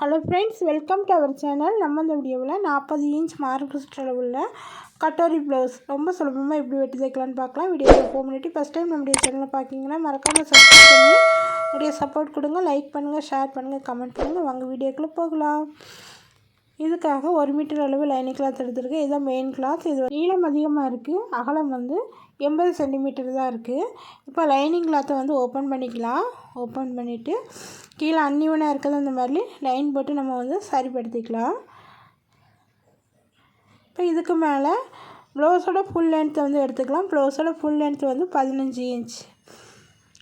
Hello friends welcome to our channel நம்ம இந்த வீடியோவில் நாற்பது இன்ச் மார்க் சுற்றளவுள்ள கட்டோரி ப்ளவுஸ் ரொம்ப சுலபமாக எப்படி வெட்டி தைக்கலாம்னு பார்க்கலாம். வீடியோவில் போக முன்னாடி ஃபஸ்ட் டைம் நம்முடைய சேனலை பார்க்கிங்கன்னா மறக்காமல் சப்ஸ்கிரைப் பண்ணி உடைய சப்போர்ட் கொடுங்க லைக் பண்ணுங்கள் ஷேர் பண்ணுங்கள் கமெண்ட் பண்ணுங்கள் வாங்க வீடியோக்குள்ளே போகலாம். இதுக்காக ஒரு மீட்டர் அளவு லைனிங் கிளாத் எடுத்துருக்கேன். இதுதான் மெயின் கிளாத் இது நீளம் அதிகமாக இருக்குது அகலம் வந்து எண்பது சென்டிமீட்டர் தான் இருக்குது இப்போ லைனிங் கிளாத்தை வந்து ஓப்பன் பண்ணிக்கலாம். ஓப்பன் பண்ணிவிட்டு கீழே அன்னிவனாக இருக்கிறது அந்த மாதிரி லைன் போட்டு நம்ம வந்து சரிப்படுத்திக்கலாம். இப்போ இதுக்கு மேலே ப்ளவுஸோட ஃபுல் லென்த்தை வந்து எடுத்துக்கலாம். ப்ளவுஸோட ஃபுல் லென்த் வந்து பதினஞ்சு இன்ச்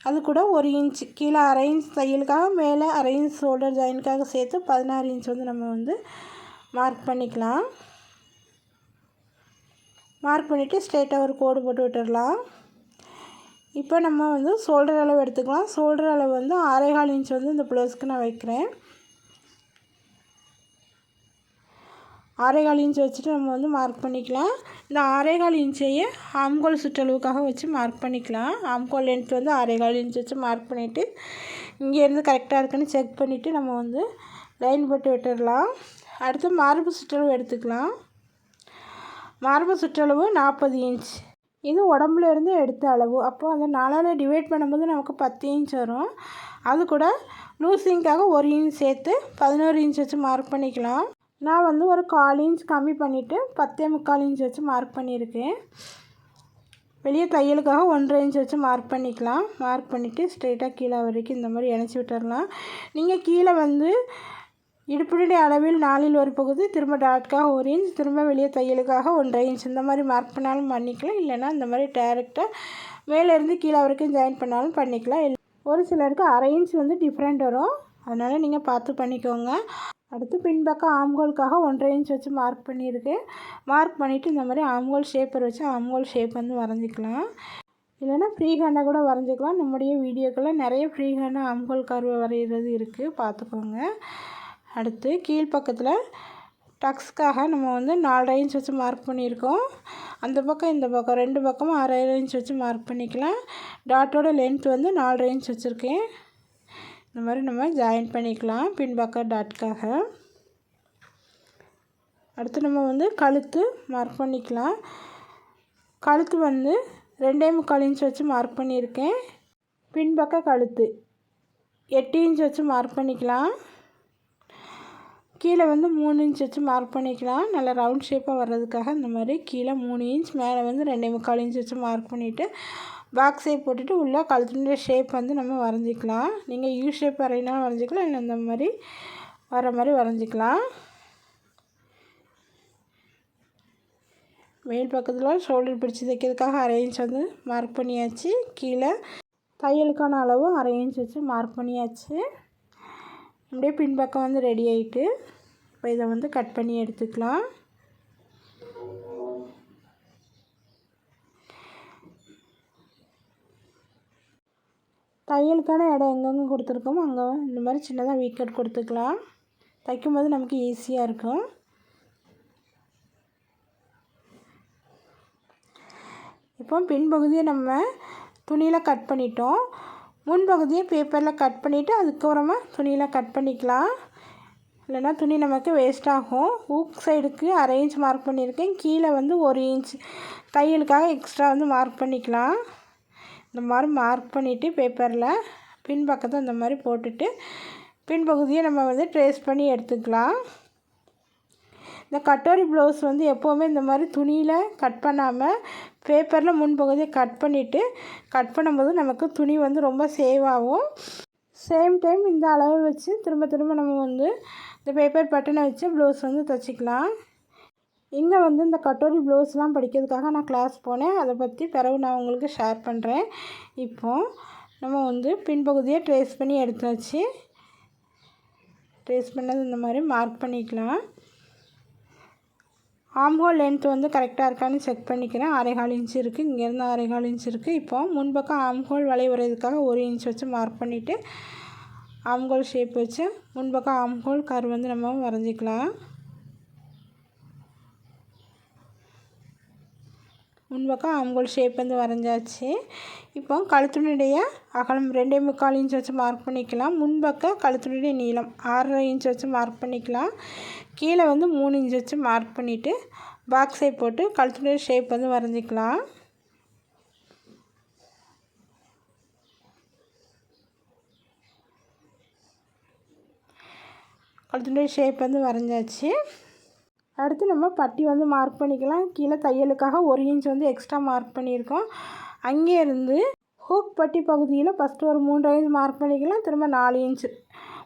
அது கூட ஒரு இன்ச் கீழே அரை இன்ச் தையலுக்காக மேலே அரை இன்ச் ஷோல்டர் ஜாயின்க்காக சேர்த்து பதினாறு இன்ச் வந்து நம்ம வந்து மார்க் பண்ணிக்கலாம். மார்க் பண்ணிவிட்டு ஸ்ட்ரெயிட்டாக ஒரு கோடு போட்டு விட்டுடலாம் இப்போ நம்ம வந்து ஷோல்டர் அளவு எடுத்துக்கலாம். ஷோல்டர் அளவு வந்து அரைகால் இன்ச் வந்து இந்த ப்ளவுஸ்க்கு நான் வைக்கிறேன். அரைகால் இன்ச் வச்சுட்டு நம்ம வந்து மார்க் பண்ணிக்கலாம். இந்த அரைகால் இன்ச்சையே ஆம்கோல் சுற்றளவுக்காக வச்சு மார்க் பண்ணிக்கலாம். ஆம்கோல் லென்த் வந்து அரைகால் இன்ச் வச்சு மார்க் பண்ணிவிட்டு இங்கேருந்து கரெக்டாக இருக்குன்னு செக் பண்ணிவிட்டு நம்ம வந்து லைன் போட்டு விட்டுடலாம் அடுத்து மார்பு சுற்றளவு எடுத்துக்கலாம். மார்பு சுற்றளவு நாற்பது இன்ச் இது உடம்புல இருந்து எடுத்த அளவு. அப்போது அந்த நாலால் டிவைட் பண்ணும்போது நமக்கு பத்து இன்ச் வரும். அது கூட லூசிங்க்காக ஒரு இன்ச் சேர்த்து பதினோரு இன்ச் வச்சு மார்க் பண்ணிக்கலாம். நான் வந்து ஒரு கால் இன்ச் கம்மி பண்ணிவிட்டு பத்தே முக்கால் இன்ச் வச்சு மார்க் பண்ணியிருக்கேன். வெளியே தையலுக்காக ஒன்றரை இன்ச் வச்சு மார்க் பண்ணிக்கலாம். மார்க் பண்ணிவிட்டு ஸ்ட்ரெயிட்டாக கீழே வரைக்கும் இந்த மாதிரி இணைச்சி விட்டுறலாம். நீங்கள் கீழே வந்து இடுப்பிடி அளவில் நாலில் ஒரு பகுதி திரும்ப டாட்காக ஒரு இன்ச் திரும்ப வெளியே தையலுக்காக ஒன்றரை இன்ச் இந்த மாதிரி மார்க் பண்ணாலும் பண்ணிக்கலாம். இல்லைனா இந்த மாதிரி டேரெக்டாக மேலேருந்து கீழே வரைக்கும் ஜாயின் பண்ணாலும் பண்ணிக்கலாம். ஒரு சிலருக்கு அரை இன்ச் வந்து டிஃப்ரெண்ட் வரும். அதனால் நீங்கள் பார்த்து பண்ணிக்கோங்க. அடுத்து பின்பக்கம் ஆம்கோலுக்காக ஒன்றரை இன்ச் வச்சு மார்க் பண்ணியிருக்கேன் மார்க் பண்ணிவிட்டு இந்த மாதிரி ஆம்கோல் ஷேப்பர் வச்சு ஆம்கோல் ஷேப் வந்து வரைஞ்சிக்கலாம். இல்லைனா ஃப்ரீ ஹேண்டாக கூட வரைஞ்சிக்கலாம். நம்முடைய வீடியோக்கெல்லாம் நிறைய ஃப்ரீ ஹேண்டாக ஆம்கோல் கருவை வரைகிறது இருக்குது பார்த்துக்கோங்க. அடுத்து கீழ்ப்பக்கத்தில் டக்ஸ்க்காக நம்ம வந்து நாலு இன்ச் வச்சு மார்க் பண்ணியிருக்கோம். அந்த பக்கம் இந்த பக்கம் ரெண்டு பக்கமும் அரை இன்ச் வச்சு மார்க் பண்ணிக்கலாம். டாட்டோட லென்த் வந்து நாலு இன்ச் வச்சுருக்கேன். இந்த மாதிரி நம்ம ஜாயின் பண்ணிக்கலாம் பின்பக்க டாட்காக அடுத்து நம்ம வந்து கழுத்து மார்க் பண்ணிக்கலாம். கழுத்து வந்து ரெண்டே முக்கால் இன்ச் வச்சு மார்க் பண்ணியிருக்கேன். பின்பக்க கழுத்து எட்டு இன்ச் வச்சு மார்க் பண்ணிக்கலாம். கீழே வந்து மூணு இன்ச் வச்சு மார்க் பண்ணிக்கலாம். நல்லா ரவுண்ட் ஷேப்பாக வர்றதுக்காக இந்த மாதிரி கீழே மூணு இன்ச் மேலே வந்து ரெண்டே முக்கால் இன்ச் வச்சு மார்க் பண்ணிவிட்டு பாக்ஸ் ஷேப் போட்டுட்டு உள்ளே கழுத்துடைய ஷேப் வந்து நம்ம வரைஞ்சிக்கலாம். நீங்கள் யூ ஷேப் வரையினாலும் வரைஞ்சிக்கலாம் இல்லை இந்த மாதிரி வர மாதிரி வரைஞ்சிக்கலாம். மேல் பக்கத்தில் ஷோல்டர் பிடிச்சி தைக்கிறதுக்காக அரை இன்ச் வந்து மார்க் பண்ணியாச்சு. கீழே தையலுக்கான அளவும் அரை இன்ச் வச்சு மார்க் பண்ணியாச்சு. அப்படியே பின்பக்கம் வந்து ரெடி ஆகிட்டு இப்போ இதை வந்து கட் பண்ணி எடுத்துக்கலாம். தையலுக்கான இடம் எங்கெங்கே கொடுத்துருக்கோமோ அங்கே இந்த மாதிரி சின்னதாக வீக்கட் கொடுத்துக்கலாம். தைக்கும்போது நமக்கு ஈஸியாக இருக்கும். இப்போ பின்பகுதியை நம்ம துணியில் கட் பண்ணிட்டோம். முன்பகுதியை பேப்பரில் கட் பண்ணிவிட்டு அதுக்கப்புறமா துணியில் கட் பண்ணிக்கலாம். இல்லைனா துணி நமக்கு வேஸ்ட் ஆகும். ஊக் சைடுக்கு அரை இன்ச் மார்க் பண்ணியிருக்கேன். கீழே வந்து ஒரு இன்ச் தையலுக்காக எக்ஸ்ட்ரா வந்து மார்க் பண்ணிக்கலாம். இந்த மாதிரி மார்க் பண்ணிவிட்டு பேப்பரில் பின்பக்கத்தை இந்த மாதிரி போட்டுட்டு பின்பகுதியை நம்ம வந்து ட்ரேஸ் பண்ணி எடுத்துக்கலாம். இந்த கட்டோரி ப்ளவுஸ் வந்து எப்போவுமே இந்த மாதிரி துணியில் கட் பண்ணாமல் பேப்பரில் முன்பகுதியை கட் பண்ணிவிட்டு கட் பண்ணும்போது நமக்கு துணி வந்து ரொம்ப சேவ் ஆகும். சேம் டைம் இந்த அளவை வச்சு திரும்ப திரும்ப நம்ம வந்து இந்த பேப்பர் பட்டனை வச்சு ப்ளவுஸ் வந்து தைச்சிக்கலாம். இங்கே வந்து இந்த கட்டோரி ப்ளவுஸ்லாம் படிக்கிறதுக்காக நான் கிளாஸ் போனேன். அதை பற்றி பிறகு நான் உங்களுக்கு ஷேர் பண்ணுறேன் இப்போது நம்ம வந்து பின்பகுதியை ட்ரேஸ் பண்ணி எடுத்து வச்சு ட்ரேஸ் பண்ணது இந்த மாதிரி மார்க் பண்ணிக்கலாம். ஆம்ஹோல் லென்த் வந்து கரெக்டாக இருக்கான்னு செக் பண்ணிக்கிறேன். அரைகால் இன்ச் இருக்குது இங்கேருந்து அரைகால் இன்ச் இருக்குது இப்போ முன்பக்கம் ஆம்ஹோல் வளைவுறதுக்காக ஒரு இன்ச் வச்சு மார்க் பண்ணிவிட்டு ஆம்கோல் ஷேப் வச்சு முன்பக்கம் ஆம்கோல் கர் வந்து நம்ம வரைஞ்சிக்கலாம். முன்பக்கம் ஆம்கோல் ஷேப் வந்து வரைஞ்சாச்சு. இப்போ கழுத்துனுடைய அகலம் ரெண்டே முக்கால் இன்ச் வச்சு மார்க் பண்ணிக்கலாம். முன்பக்கம் கழுத்துனுடைய நீளம் ஆறரை இன்ச் வச்சு மார்க் பண்ணிக்கலாம். கீழே வந்து மூணு இன்ச் வச்சு மார்க் பண்ணிவிட்டு பாக்ஸை போட்டு கழுத்துனுடைய ஷேப் வந்து வரைஞ்சிக்கலாம். அடுத்துடைய ஷேப் வந்து வரைஞ்சாச்சு. அடுத்து நம்ம பட்டி வந்து மார்க் பண்ணிக்கலாம். கீழே தையலுக்காக ஒரு இன்ச் வந்து எக்ஸ்ட்ரா மார்க் பண்ணியிருக்கோம். அங்கேருந்து ஹூக் பட்டி பகுதியில் ஃபஸ்ட்டு ஒரு மூன்று இன்ச் மார்க் பண்ணிக்கலாம். திரும்ப நாலு இன்ச்சு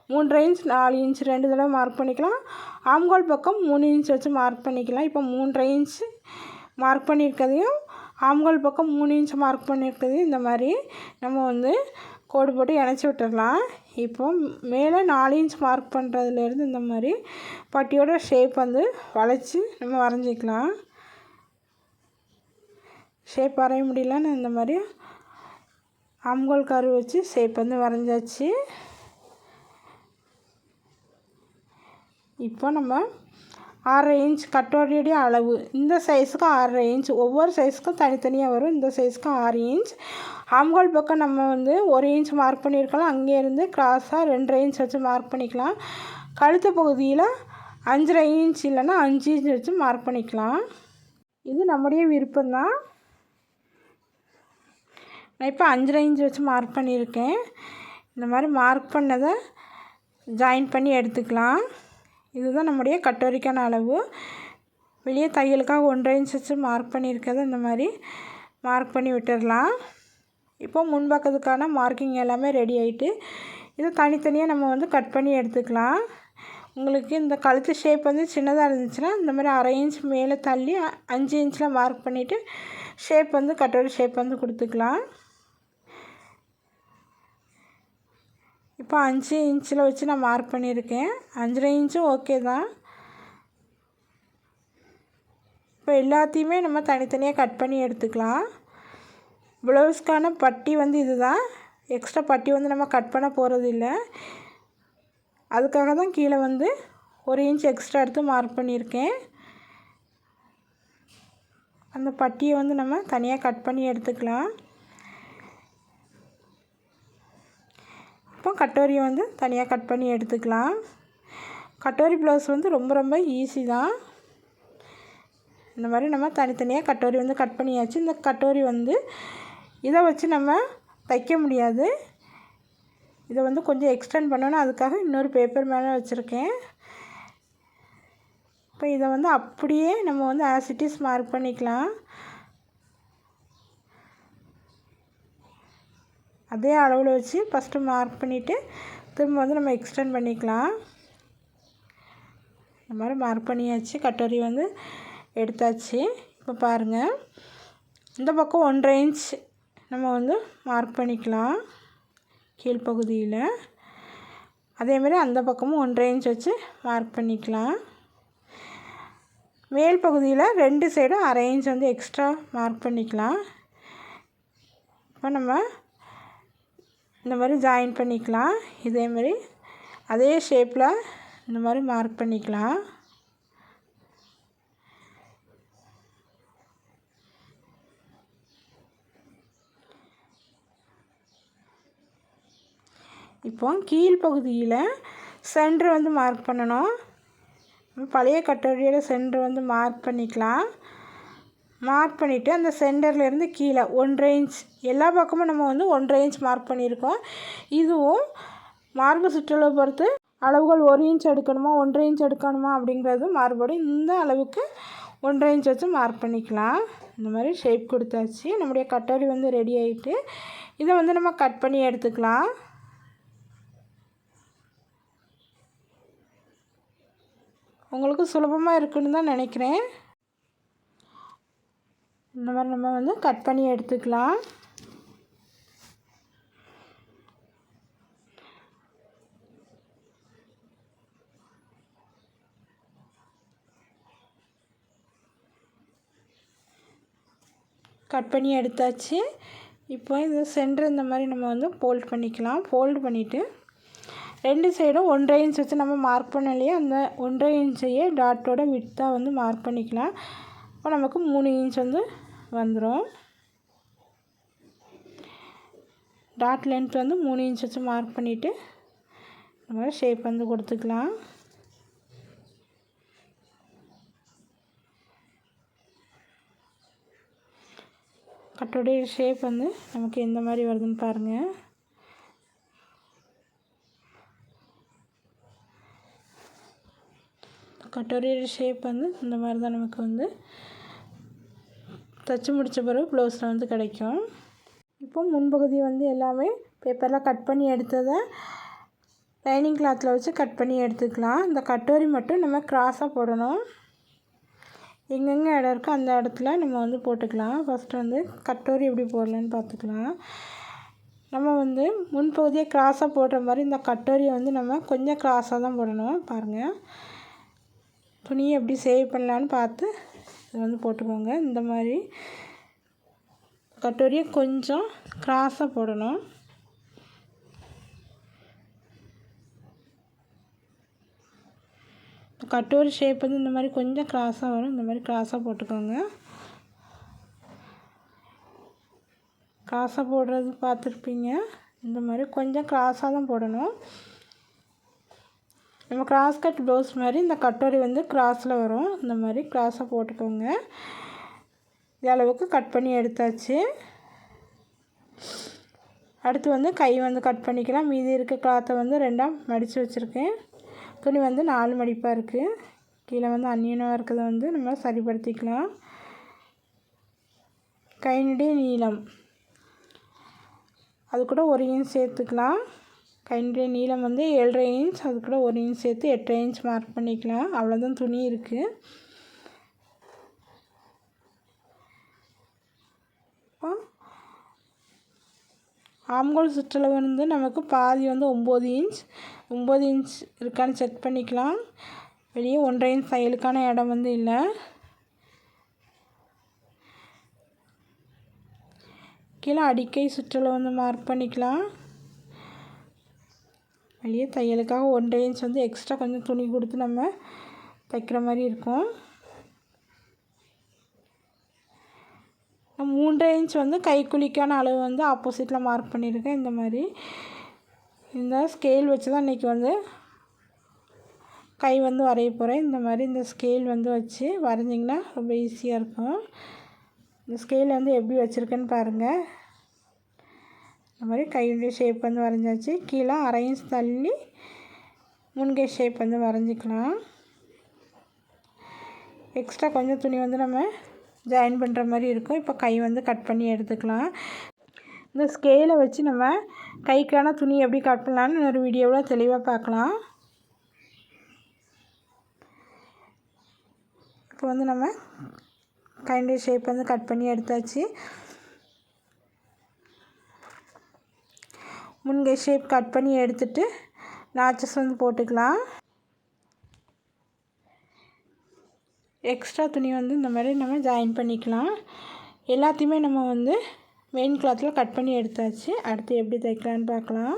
மூன்று இன்ச் நாலு இன்ச் ரெண்டு தடவை மார்க் பண்ணிக்கலாம். ஆம்கோல் பக்கம் மூணு இன்ச் வச்சு மார்க் பண்ணிக்கலாம். இப்போ மூன்றரை இன்ச் மார்க் பண்ணியிருக்கதையும் ஆம்கோல் பக்கம் மூணு இன்ச் மார்க் பண்ணியிருக்கதையும் இந்த மாதிரி நம்ம வந்து கோடு போட்டு இணைச்சி விட்டுடலாம் இப்போ மேலே நாலு இன்ச் மார்க் பண்ணுறதுலேருந்து இந்த மாதிரி பட்டியோட ஷேப் வந்து வளைச்சி நம்ம வரைஞ்சிக்கலாம். ஷேப் வரைய முடியலன்னு இந்த மாதிரி அம்கோல் கரு வச்சு ஷேப் வந்து வரைஞ்சாச்சு. இப்போ நம்ம ஆறரை இன்ச் கட்டோடைய அளவு. இந்த சைஸுக்கு ஆறரை இன்ச் ஒவ்வொரு சைஸுக்கும் தனித்தனியாக வரும். இந்த சைஸுக்கு ஆறு இன்ச் ஆம்கோல் பக்கம் நம்ம வந்து ஒரு இன்ச் மார்க் பண்ணியிருக்கலாம். அங்கேருந்து கிராஸாக ரெண்டரை இன்ச் வச்சு மார்க் பண்ணிக்கலாம். கழுத்து பகுதியில் அஞ்சரை இன்ச் இல்லைன்னா அஞ்சு இன்ச் வச்சு மார்க் பண்ணிக்கலாம். இது நம்முடைய விருப்பம்தான். நான் இப்போ அஞ்சரை இன்ச் வச்சு மார்க் பண்ணியிருக்கேன். இந்த மாதிரி மார்க் பண்ணதை ஜாயின் பண்ணி எடுத்துக்கலாம். இதுதான் நம்முடைய கட்டோரிக்கான அளவு. வெளியே தையலுக்காக ஒன்றரை இன்ச் வச்சு மார்க் பண்ணியிருக்கிறது. இந்த மாதிரி மார்க் பண்ணி விட்டுடலாம். இப்போ முன்பக்கத்துக்கான மார்க்கிங் எல்லாமே ரெடி ஆகிட்டு இதை தனித்தனியாக நம்ம வந்து கட் பண்ணி எடுத்துக்கலாம். உங்களுக்கு இந்த கழுத்து ஷேப் வந்து சின்னதாக இருந்துச்சுன்னா இந்த மாதிரி அரை இன்ச் மேலே தள்ளி அஞ்சு இன்ச்சில் மார்க் பண்ணிவிட்டு ஷேப் வந்து கட்டோட ஷேப் வந்து கொடுத்துக்கலாம். இப்போ அஞ்சு இன்ச்சில் வச்சு நான் மார்க் பண்ணியிருக்கேன். அஞ்சரை இன்ச்சும் ஓகே தான். இப்போ எல்லாத்தையுமே நம்ம தனித்தனியாக கட் பண்ணி எடுத்துக்கலாம். ப்ளவுஸ்க்கான பட்டி வந்து இது தான் எக்ஸ்ட்ரா பட்டி வந்து நம்ம கட் பண்ண போகிறது இல்லை. அதுக்காக தான் கீழே வந்து ஒரு இன்ச் எக்ஸ்ட்ரா எடுத்து மார்க் பண்ணியிருக்கேன். அந்த பட்டியை வந்து நம்ம தனியாக கட் பண்ணி எடுத்துக்கலாம். இப்போ கட்டோரியை வந்து தனியாக கட் பண்ணி எடுத்துக்கலாம். கட்டோரி ப்ளவுஸ் வந்து ரொம்ப ரொம்ப ஈஸி தான். இந்த மாதிரி நம்ம தனித்தனியாக கட்டோரி வந்து கட் பண்ணியாச்சு. இந்த கட்டோரி வந்து இதை வச்சு நம்ம தைக்க முடியாது. இதை வந்து கொஞ்சம் எக்ஸ்டெண்ட் பண்ணணும். அதுக்காக இன்னொரு பேப்பர் மேலே வச்சுருக்கேன். இப்போ இதை வந்து அப்படியே நம்ம வந்து ஆசிட்டிஸ் மார்க் பண்ணிக்கலாம். அதே அளவில் வச்சு ஃபஸ்ட்டு மார்க் பண்ணிவிட்டு திரும்ப வந்து நம்ம எக்ஸ்டெண்ட் பண்ணிக்கலாம். இந்த மாதிரி மார்க் பண்ணியாச்சு. கட்டோரி வந்து எடுத்தாச்சு. இப்போ பாருங்கள் இந்த பக்கம் ஒன்றரை இன்ச் நம்ம வந்து மார்க் பண்ணிக்கலாம். கீழ்ப்பகுதியில் அதேமாதிரி அந்த பக்கமும் ஒன்றரை இன்ச் வச்சு மார்க் பண்ணிக்கலாம். மேல் பகுதியில் ரெண்டு சைடும் அரை இன்ச் வந்து எக்ஸ்ட்ரா மார்க் பண்ணிக்கலாம். இப்போ நம்ம இந்த மாதிரி ஜாயின் பண்ணிக்கலாம். இதேமாதிரி அதே ஷேப்பில் இந்த மாதிரி மார்க் பண்ணிக்கலாம். இப்போ கீழ்ப்பகுதியில் சென்ட்ரு வந்து மார்க் பண்ணணும். பழைய கட்டுரையில் சென்ட்ரு வந்து மார்க் பண்ணிக்கலாம். மார்க் பண்ணிவிட்டு அந்த சென்டர்லேருந்து கீழே ஒன்றரை இன்ச் எல்லா பக்கமும் நம்ம வந்து ஒன்றரை இன்ச் மார்க் பண்ணியிருக்கோம். இதுவும் மார்பு சுற்றளவு பொறுத்து அளவுகள் ஒரு இன்ச் எடுக்கணுமா ஒன்றரை இன்ச் எடுக்கணுமா அப்படிங்கிறது மாறுபடும். இந்த அளவுக்கு ஒன்றரை இன்ச் வச்சு மார்க் பண்ணிக்கலாம். இந்த மாதிரி ஷேப் கொடுத்தாச்சு. நம்முடைய கட்டோரி வந்து ரெடி ஆகிட்டு இதை வந்து நம்ம கட் பண்ணி எடுத்துக்கலாம். உங்களுக்கு சுலபமாக இருக்குன்னு தான் நினைக்கிறேன். இந்த மாதிரி நம்ம வந்து கட் பண்ணி எடுத்துக்கலாம். கட் பண்ணி எடுத்தாச்சு. இப்போ இந்த சென்டர் இந்த மாதிரி நம்ம வந்து ஃபோல்ட் பண்ணிக்கலாம். ஃபோல்டு பண்ணிவிட்டு ரெண்டு சைடும் ஒன்றரை இன்ச் வச்சு நம்ம மார்க் பண்ண இல்லையா அந்த ஒன்றரை இன்ச்சையே டாட்டோட விட்டாக வந்து மார்க் பண்ணிக்கலாம். இப்போ நமக்கு மூணு இன்ச் வந்து வந்துடும் டாட் லென்த் வந்து மூணு இன்ச் வச்சு மார்க் பண்ணிவிட்டு நம்ம ஷேப் வந்து கொடுத்துக்கலாம். கட்டோடைய ஷேப் வந்து நமக்கு எந்த மாதிரி வருதுன்னு பாருங்கள் கட்டோரியோட ஷேப் வந்து இந்த மாதிரி தான் நமக்கு வந்து தைச்சி முடித்த பிறகு ப்ளவுஸில் வந்து கிடைக்கும். இப்போ முன்பகுதி வந்து எல்லாமே பேப்பரில் கட் பண்ணி எடுத்ததை லைனிங் கிளாத்தில் வச்சு கட் பண்ணி எடுத்துக்கலாம். இந்த கட்டோரி மட்டும் நம்ம க்ராஸாக போடணும். எங்கெங்கே இடம் இருக்கோ அந்த இடத்துல நம்ம வந்து போட்டுக்கலாம். ஃபஸ்ட்டு வந்து கட்டோரி எப்படி போடலான்னு பார்த்துக்கலாம். நம்ம வந்து முன்பகுதியை க்ராஸாக போடுற மாதிரி இந்த கட்டோரியை வந்து நம்ம கொஞ்சம் க்ராஸாக தான் போடணும். பாருங்கள் துணியை எப்படி சேவ் பண்ணலான்னு பார்த்து இதை வந்து போட்டுக்கோங்க. இந்த மாதிரி கட்டோரியை கொஞ்சம் க்ராஸாக போடணும். கட்டோரி ஷேப் வந்து இந்த மாதிரி கொஞ்சம் க்ராஸாக வரும். இந்த மாதிரி க்ராஸாக போட்டுக்கோங்க. க்ராஸாக போடுறது பார்த்துருப்பீங்க. இந்த மாதிரி கொஞ்சம் க்ராஸாக தான் போடணும். நம்ம கிராஸ் கட் ப்ளவுஸ் மாதிரி இந்த கட்டோரி வந்து கிராஸில் வரும். இந்த மாதிரி கிராஸாக போட்டுக்கோங்க. இது அளவுக்கு கட் பண்ணி எடுத்தாச்சு. அடுத்து வந்து கை வந்து கட் பண்ணிக்கலாம். மீதி இருக்க கிளாத்தை வந்து ரெண்டாக மடித்து வச்சுருக்கேன். துணி வந்து நாலு மடிப்பாக இருக்குது கீழே வந்து அந்நியனாக இருக்கிறத வந்து நம்ம சரிப்படுத்திக்கலாம். கைநுடைய நீளம். அது கூட ஒரு இன்ச் சேர்த்துக்கலாம். கைனுடைய நீளம் வந்து ஏழரை இன்ச் அது கூட ஒரு இன்ச் சேர்த்து எட்டரை இன்ச் மார்க் பண்ணிக்கலாம். அவ்வளோதான் துணி இருக்குது ஆம்கோல் சுற்றளவு வந்து நமக்கு பாதி வந்து ஒம்பது இன்ச் ஒம்பது இன்ச் இருக்கான்னு செக் பண்ணிக்கலாம். வெளியே ஒன்றரை இன்ச் தையலுக்கான இடம் வந்து இல்லை. கீழே அடிக்கை சுற்றளவு வந்து மார்க் பண்ணிக்கலாம். வெளியே தையலுக்காக ஒன்றரை இன்ச் வந்து எக்ஸ்ட்ரா கொஞ்சம் துணி கொடுத்து நம்ம தைக்கிற மாதிரி இருக்கும். மூன்றரை இன்ச் வந்து கைக்குலிக்கான அளவு வந்து ஆப்போசிட்டில் மார்க் பண்ணியிருக்கேன். இந்த மாதிரி. இந்த ஸ்கேல் வச்சு தான் இன்றைக்கி வந்து கை வந்து வரைய போகிறேன் இந்த மாதிரி இந்த ஸ்கேல் வந்து வச்சு வரைஞ்சிங்கன்னா ரொம்ப ஈஸியாக இருக்கும். இந்த ஸ்கேல் வந்து எப்படி வச்சுருக்கேன்னு பாருங்கள் இந்த மாதிரி கையுடைய ஷேப் வந்து வரைஞ்சாச்சு. கீழே அரை இன்ச் தள்ளி முன்கை ஷேப் வந்து வரைஞ்சிக்கலாம். எக்ஸ்ட்ரா கொஞ்சம் துணி வந்து நம்ம ஜாயின் பண்ணுற மாதிரி இருக்கும். இப்போ கை வந்து கட் பண்ணி எடுத்துக்கலாம். இந்த ஸ்கேலை வச்சு நம்ம கைக்கான துணி எப்படி கட் பண்ணலான்னு ஒரு வீடியோவில் தெளிவாக பார்க்கலாம். இப்போ வந்து நம்ம கைண்டி ஷேப் வந்து கட் பண்ணி எடுத்தாச்சு. முன்கை ஷேப் கட் பண்ணி எடுத்துட்டு நாச்சஸ் வந்து போட்டுக்கலாம். எக்ஸ்ட்ரா துணி வந்து இந்த மாதிரி நம்ம ஜாயின் பண்ணிக்கலாம். எல்லாத்தையுமே நம்ம வந்து மெயின் கிளாத்தில் கட் பண்ணி எடுத்தாச்சு. அடுத்து எப்படி தைக்கலான்னு பார்க்கலாம்.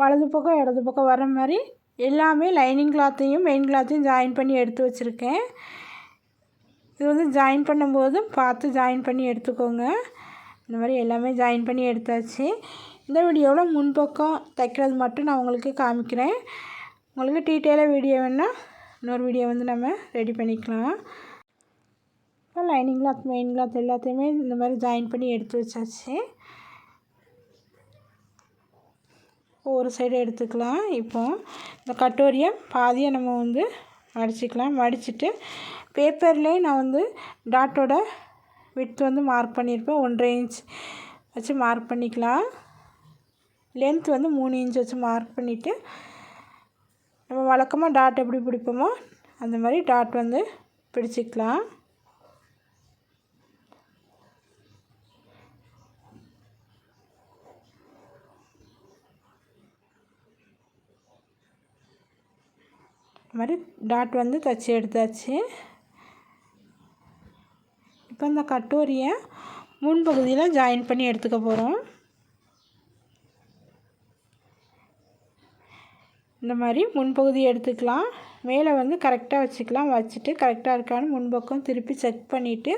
வலது பக்கம் இடது பக்கம் வர மாதிரி எல்லாமே லைனிங் கிளாத்தையும் மெயின் கிளாத்தையும் ஜாயின் பண்ணி எடுத்து வச்சுருக்கேன். இது வந்து ஜாயின் பண்ணும்போது பார்த்து ஜாயின் பண்ணி எடுத்துக்கோங்க. இந்த மாதிரி எல்லாமே ஜாயின் பண்ணி எடுத்தாச்சு. இந்த வீடியோவில் முன்பக்கம் தைக்கிறது மட்டும் நான் உங்களுக்கு காமிக்கிறேன். உங்களுக்கு டீட்டெயிலாக வீடியோ வேணால் இன்னொரு வீடியோ வந்து நம்ம ரெடி பண்ணிக்கலாம். இப்போ லைனிங் கிளாத் மெயின் கிளாத் எல்லாத்தையுமே இந்த மாதிரி ஜாயின் பண்ணி எடுத்து வச்சாச்சு. ஒரு சைடு எடுத்துக்கலாம். இப்போ இந்த கட்டோரியை பாதியை நம்ம வந்து மடிச்சிக்கலாம். மடிச்சுட்டு பேப்பர்லேயே நான் வந்து டாட்டோட விட்த் வந்து மார்க் பண்ணியிருப்பேன். ஒன்றரை இன்ச் வச்சு மார்க் பண்ணிக்கலாம். லென்த் வந்து மூணு இன்ச் வச்சு மார்க் பண்ணிவிட்டு நம்ம வழக்கமாக டாட் எப்படி பிடிப்போமோ அந்த மாதிரி டாட் வந்து பிடிச்சிக்கலாம். மாதிரி டாட் வந்து தைச்சி எடுத்தாச்சு. இப்போ இந்த கட்டோரியை முன்பகுதியில் ஜாயின் பண்ணி எடுத்துக்க போகிறோம். இந்த மாதிரி முன்பகுதி எடுத்துக்கலாம். மேலே வந்து கரெக்டாக வச்சுக்கலாம். வச்சுட்டு கரெக்டாக இருக்கான்னு முன்பக்கம் திருப்பி செக் பண்ணிவிட்டு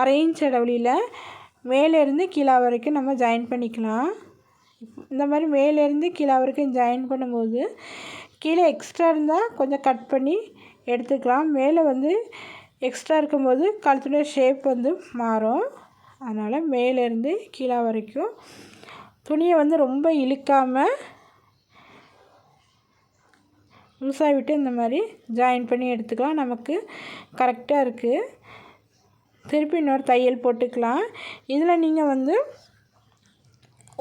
அரை இன்ச் இடைவெளியில் மேலேருந்து கீழே வரைக்கும் நம்ம ஜாயின் பண்ணிக்கலாம். இந்த மாதிரி மேலேருந்து கீழே வரைக்கும் ஜாயின் பண்ணும்போது கீழே எக்ஸ்ட்ரா இருந்தால் கொஞ்சம் கட் பண்ணி எடுத்துக்கலாம். மேலே வந்து எக்ஸ்ட்ரா இருக்கும்போது கழுத்துடைய ஷேப் வந்து மாறும். அதனால் மேலேருந்து கீழே வரைக்கும் துணியை வந்து ரொம்ப இழுக்காமல் லூஸாக விட்டு இந்த மாதிரி ஜாயின் பண்ணி எடுத்துக்கலாம். நமக்கு கரெக்டாக இருக்குது திருப்பி இன்னொரு தையல் போட்டுக்கலாம். இதில் நீங்கள் வந்து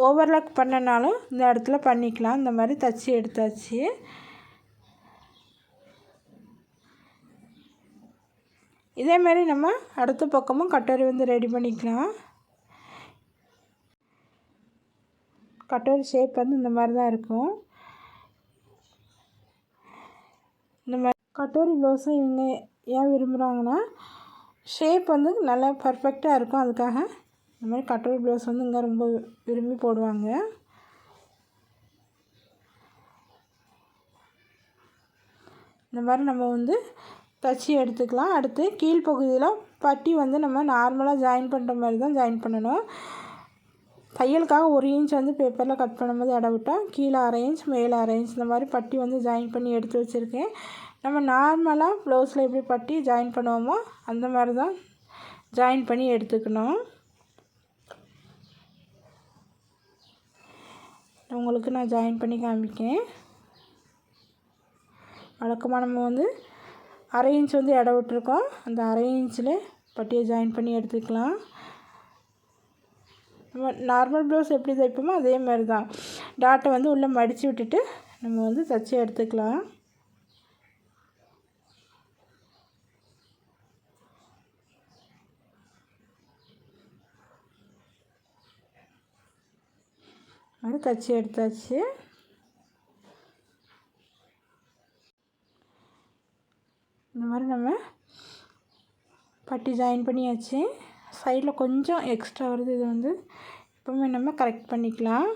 ஓவர்லாக் பண்ணனாலும் இந்த இடத்துல பண்ணிக்கலாம். இந்த மாதிரி தச்சு எடுத்தாச்சு. இதேமாரி நம்ம அடுத்த பக்கமும் கட்டோரி வந்து ரெடி பண்ணிக்கலாம். கட்டோரி ஷேப் வந்து இந்த மாதிரி தான் இருக்கும். இந்த மாதிரி கட்டோரி ப்ளவுஸும் இவங்க ஏன் விரும்புகிறாங்கன்னா ஷேப் வந்து நல்லா பர்ஃபெக்டாக இருக்கும். அதுக்காக இந்த மாதிரி கட்டோரி ப்ளவுஸ் வந்து இங்கே ரொம்ப விரும்பி போடுவாங்க. இந்த மாதிரி நம்ம வந்து தச்சு எடுத்துக்கலாம். அடுத்து கீழ்ப்பகுதியில் பட்டி வந்து நம்ம நார்மலாக ஜாயின் பண்ணுற மாதிரி தான் ஜாயின் பண்ணணும். தையலுக்காக ஒரு இன்ச் வந்து பேப்பரில் கட் பண்ணும்போது இடம் விட்டால் கீழே அரை இன்ச் மேலே அரை இன்ச் இந்த மாதிரி பட்டி வந்து ஜாயின் பண்ணி எடுத்து வச்சுருக்கேன். நம்ம நார்மலாக ப்ளவுஸில் எப்படி பட்டி ஜாயின் பண்ணுவோமோ அந்த மாதிரி தான் ஜாயின் பண்ணி எடுத்துக்கணும். உங்களுக்கு நான் ஜாயின் பண்ணி காமிக்கேன் வழக்கமாக நம்ம வந்து அரை இன்ச் வந்து இடம் விட்டுருக்கோம். அந்த அரை இன்ச்சில் பட்டியை ஜாயின் பண்ணி எடுத்துக்கலாம். நம்ம நார்மல் ப்ளவுஸ் எப்படி தைப்போமோ அதே மாதிரி தான் டாட்டை வந்து உள்ளே மடித்து விட்டுட்டு நம்ம வந்து தைச்சி எடுத்துக்கலாம். அது தைச்சி எடுத்தாச்சு இந்த மாதிரி நம்ம பட்டி ஜாயின் பண்ணியாச்சு. சைடில் கொஞ்சம் எக்ஸ்ட்ரா வருது. இது வந்து இப்போவுமே நம்ம கரெக்ட் பண்ணிக்கலாம்.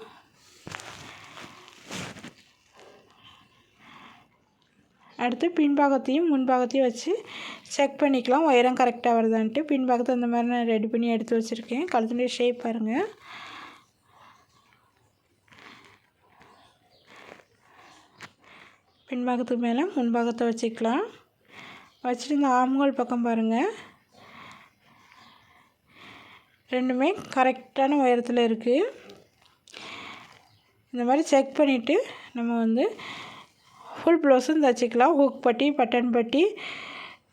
அடுத்து பின்பாகத்தையும் முன்பாகத்தையும் வச்சு செக் பண்ணிக்கலாம். உயரம் கரெக்டாக வருதான்ட்டு. பின்பாகத்தை அந்த மாதிரி நான் ரெடி பண்ணி எடுத்து வச்சுருக்கேன். கழுத்துடைய ஷேப் பாருங்கள் பின்பாகத்துக்கு மேலே முன்பாகத்தை வச்சுக்கலாம். வச்சுட்டு இந்த ஆம்கோல் பக்கம் பாருங்கள் ரெண்டுமே கரெக்டான உயரத்தில் இருக்குது இந்த மாதிரி செக் பண்ணிவிட்டு நம்ம வந்து ஃபுல் ப்ளவுஸும் தைச்சிக்கலாம். ஹூக் பட்டி பட்டன் பட்டி.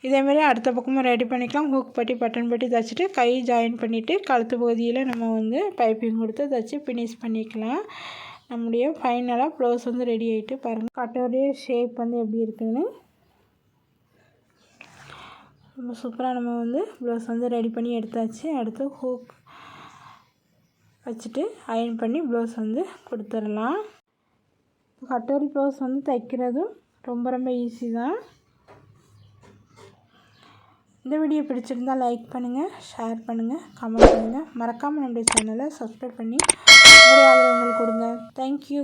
இதேமாரி அடுத்த பக்கமும் ரெடி பண்ணிக்கலாம். ஹூக் பட்டி பட்டன் பட்டி தைச்சிட்டு கை ஜாயின் பண்ணிவிட்டு கழுத்து பகுதியில் நம்ம வந்து பைப்பிங் கொடுத்து தைச்சி ஃபினிஷ் பண்ணிக்கலாம். நம்முடைய ஃபைனலாக ப்ளவுஸ் வந்து ரெடி ஆகிட்டு பாருங்கள் கட்டோடைய ஷேப் வந்து எப்படி இருக்குதுன்னு ரொம்ப சூப்பராக நம்ம வந்து ப்ளவுஸ் வந்து ரெடி பண்ணி எடுத்தாச்சு. அடுத்து ஹூக் வச்சுட்டு அயன் பண்ணி ப்ளவுஸ் வந்து கொடுத்துடலாம். கட்டோரி ப்ளவுஸ் வந்து தைக்கிறதும் ரொம்ப ரொம்ப ஈஸி தான். இந்த வீடியோ பிடிச்சிருந்தால் லைக் பண்ணுங்கள் ஷேர் பண்ணுங்கள் கமெண்ட் பண்ணுங்கள் மறக்காமல் நம்முடைய சேனலை சப்ஸ்கிரைப் பண்ணி நிறைய ஆதரவுகள் கொடுங்க. தேங்க்யூ